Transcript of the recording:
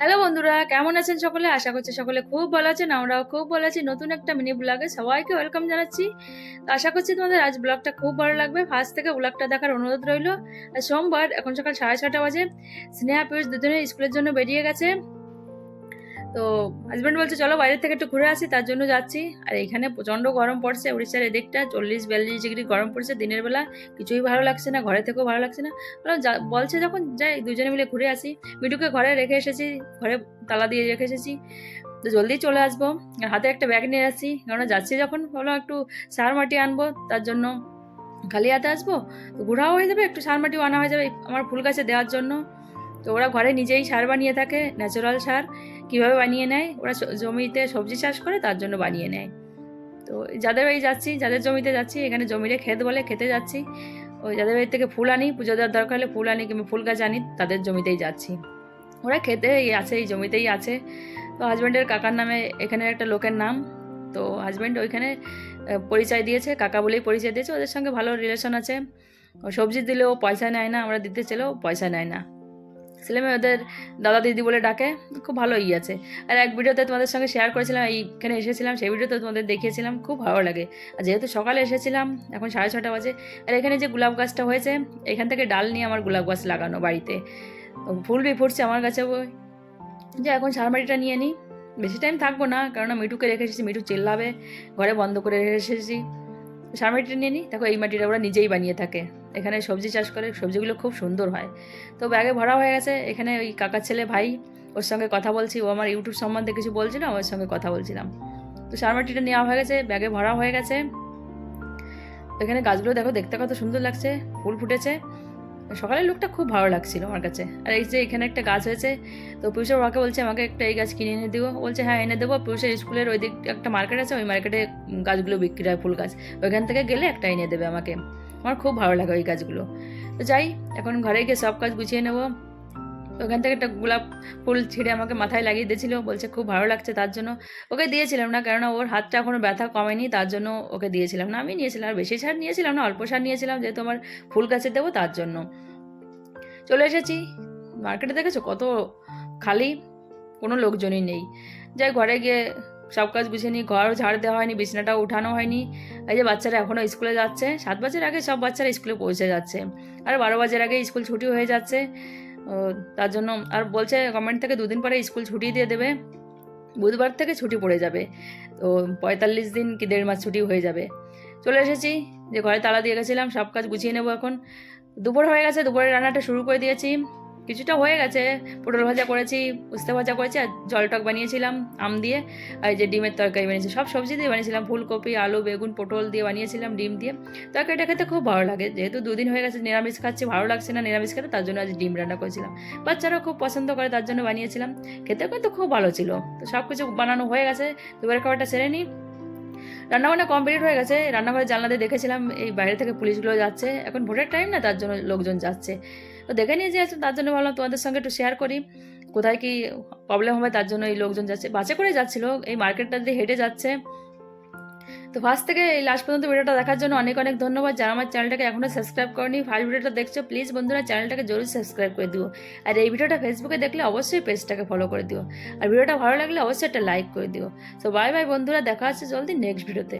Hello বন্ধুরা, কেমন আছেন সকলে? আশা করছি সকলে খুব ভালো আছেন, আমরাও খুব ভালো আছি। নতুন একটা মিনি ব্লগে সবাইকে ওয়েলকাম জানাচ্ছি। তো আশা করছি তোমাদের আজ ব্লগটা খুব ভালো লাগবে। ফার্স্ট থেকে ব্লগটা দেখার অনুরোধ রইল সোমবার, এখন সকাল সাড়ে ছটা বাজে। স্নেহা পিউষ দুজনে স্কুলের জন্য বেরিয়ে গেছে। তো হাজব্যান্ড বলছে, চলো বাইরে থেকে একটু ঘুরে আসি, তার জন্য যাচ্ছি। আর এখানে প্রচণ্ড গরম পড়ছে, উড়িষ্যার এদিকটা, চল্লিশ বিয়াল্লিশ ডিগ্রি গরম পড়ছে দিনের বেলা। কিছুই ভালো লাগছে না, ঘরে থেকেও ভালো লাগছে না। বলছে যখন, যাই, দুজনে মিলে ঘুরে আসি। মিঠুকে ঘরে রেখে এসেছি, ঘরে তালা দিয়ে রেখে এসেছি। তো জলদি চলে আসব। হাতে একটা ব্যাগ নিয়ে আসছি কেননা যাচ্ছি যখন ভাবলাম একটু সার মাটি আনব, তার জন্য খালি হাতে আসব? তো ঘোরাও হয়ে যাবে, একটু সার মাটিও আনা হয়ে যাবে, আমার ফুল গাছে দেওয়ার জন্য। তো ওরা ঘরে নিজেই সার বানিয়ে থাকে ন্যাচারাল সার। কীভাবে বানিয়ে নেয়? ওরা জমিতে সবজি চাষ করে, তার জন্য বানিয়ে নেয়। তো যাদের বাড়ি যাচ্ছি, যাদের জমিতে যাচ্ছি, এখানে জমিতে ক্ষেত বলে খেতে যাচ্ছি। ওই যাদের বাড়ি থেকে ফুল আনি পুজো দেওয়ার দরকার হলে ফুল আনি কিংবা ফুল গাছ আনি, তাদের জমিতেই যাচ্ছি। ওরা খেতে আছে, এই জমিতেই আছে। তো হাজব্যান্ডের কাকার নামে এখানে একটা লোকের নাম। তো হাজব্যান্ড ওইখানে পরিচয় দিয়েছে, কাকা বলেই পরিচয় দিয়েছে। ওদের সঙ্গে ভালো রিলেশন আছে। সবজি দিলেও পয়সা নেয় না, আমরা দিতে চাইলেও পয়সা নেয় না। ছেলেমেয়ে ওদের দাদা দিদি বলে ডাকে, খুব ভালো ই আছে। আর এক ভিডিওতে তোমাদের সঙ্গে শেয়ার করেছিলাম, এইখানে এসেছিলাম, সেই ভিডিওতে তোমাদের দেখিয়েছিলাম, খুব ভালো লাগে। আর যেহেতু সকালে এসেছিলাম, এখন সাড়ে ছটা বাজে, আর এখানে যে গোলাপ গাছটা হয়েছে, এখান থেকে ডাল নিয়ে আমার গোলাপ গাছ লাগানো বাড়িতে। তো ফুল বি ফুটছে আমার কাছে যে এখন সারমাটিটা নিয়ে নিই বেশি টাইম থাকব না কারণ মিঠুকে রেখে এসেছি, মিঠু চেল্লাবে, ঘরে বন্ধ করে রেখে এসেছি। সারমাটিটা নিয়ে নিই দেখো এই মাটিটা ওরা নিজেই বানিয়ে থাকে। এখানে সবজি চাষ করে, সবজিগুলো খুব সুন্দর হয়। তো ব্যাগে ভরা হয়ে গেছে, এখানে ওই কাকার ছেলে ভাই, ওর সঙ্গে কথা বলছি, ও আমার ইউটিউব সম্বন্ধে কিছু বলছিলাম ওর সঙ্গে কথা বলছিলাম। তো সারমাটিটা নেওয়া হয়ে গেছে, ব্যাগে ভরা হয়ে গেছে। এখানে গাছগুলো দেখো, দেখতে কত সুন্দর লাগছে, ফুল ফুটেছে। সকালের লুকটা খুব ভালো লাগছিল আমার কাছে। আর এই যে এখানে একটা গাছ হয়েছে, তো পুরুষের বাবাকে বলছে, আমাকে একটা এই গাছ কিনে এনে দেবো বলছে হ্যাঁ এনে দেবো। পুরুষের স্কুলের ওই দিক একটা মার্কেট আছে, ওই মার্কেটে গাছগুলো বিক্রি হয়, ফুল গাছ। ওইখান থেকে গেলে একটা এনে দেবে আমাকে। আমার খুব ভালো লাগে ওই গাছগুলো। তো যাই, এখন ঘরে গিয়ে সব কাজ গুছিয়ে নেব। ওখান থেকে একটা গোলাপ ফুল ছিঁড়ে আমাকে মাথায় লাগিয়ে দিয়েছিল, বলছে খুব ভালো লাগছে তার জন্য। ওকে দিয়েছিলাম না, কেননা ওর হাতটা এখনও ব্যথা কমেনি, তার জন্য ওকে দিয়েছিলাম না। আমি নিয়েছিলাম, আর বেশি সার নিয়েছিলাম না, অল্প সার নিয়েছিলাম, যেহেতু আমার ফুল গাছে দেবো তার জন্য। চলে এসেছি। মার্কেটে দেখেছ কত খালি? কোনো লোকজনই নেই। যাই ঘরে গিয়ে সব কাজ গুছিয়ে নিই, ঘর ঝাড় দেওয়া হয়নি, বিছানাটাও উঠানো হয়নি। এই যে বাচ্চারা এখনও স্কুলে যাচ্ছে, সাত বছর আগে সব বাচ্চারা স্কুলে পৌঁছে যাচ্ছে। আর বারো বাজার আগে স্কুল ছুটি হয়ে যাচ্ছে। তার জন্য আর বলছে গভর্নমেন্ট থেকে দুদিন পরে স্কুল ছুটি দিয়ে দেবে। বুধবার থেকে ছুটি পড়ে যাবে। তো পঁয়তাল্লিশ দিন কি দেড় মাস ছুটি হয়ে যাবে। চলে এসেছি, যে ঘরে তালা দিয়ে গেছিলাম, সব কাজ গুছিয়ে নেব এখন। দুপুর হয়ে গেছে, দুপুরের রান্নাটা শুরু করে দিয়েছি। কিছুটা হয়ে গেছে। পটল ভাজা করেছি, উস্তে ভাজা করেছি, আর জল টক বানিয়েছিলাম, আম দিয়ে, আর যে ডিমের তরকারি বানিয়েছি, সব সবজি দিয়ে বানিয়েছিলাম, ফুলকপি, আলু, বেগুন, পটল দিয়ে বানিয়েছিলাম, ডিম দিয়ে। তরকারিটা খেতে খুব ভালো লাগে, যেহেতু দুদিন হয়ে গেছে নিরামিষ খাচ্ছি, ভালো লাগছে না নিরামিষ খেতে, তার জন্য আজ ডিম রান্না করেছিলাম। বাচ্চারা খুব পছন্দ করে, তার জন্য বানিয়েছিলাম। খেতে কিন্তু খুব ভালো ছিল। তো সব কিছু বানানো হয়ে গেছে দুপুরের খাবারটা সেরে নিই। রান্নাবান্না কমপ্লিট হয়ে গেছে। রান্নাঘরের জানলাতে দেখেছিলাম এই বাইরে থেকে পুলিশগুলো যাচ্ছে। এখন ভোটের টাইম না, তার জন্য লোকজন যাচ্ছে। তো দেখে নিয়ে যে তার জন্য ভাবলাম তোমাদের সঙ্গে একটু শেয়ার করি। কোথায় কি প্রবলেম হবে, তার জন্য এই লোকজন যাচ্ছে। বাসে করে যাচ্ছিল, এই মার্কেটটা দিয়ে হেঁটে যাচ্ছে। তো ফার্স্ট থেকে এই লাস্ট পর্যন্ত ভিডিওটা দেখার জন্য অনেক অনেক ধন্যবাদ। যারা আমার চ্যানেলটাকে এখনও সাবস্ক্রাইব করনি, ফার্স্ট ভিডিওটা দেখছ প্লিজ বন্ধুরা চ্যানেলটাকে জরুরি সাবস্ক্রাইব করে দিও। আর এই ভিডিওটা ফেসবুকে দেখলে অবশ্যই পেজটাকে ফলো করে দিও। আর ভিডিওটা ভালো লাগলে অবশ্যই একটা লাইক করে দিও। তো বাই বাই বন্ধুরা, দেখা হচ্ছে জলদি নেক্সট ভিডিওতে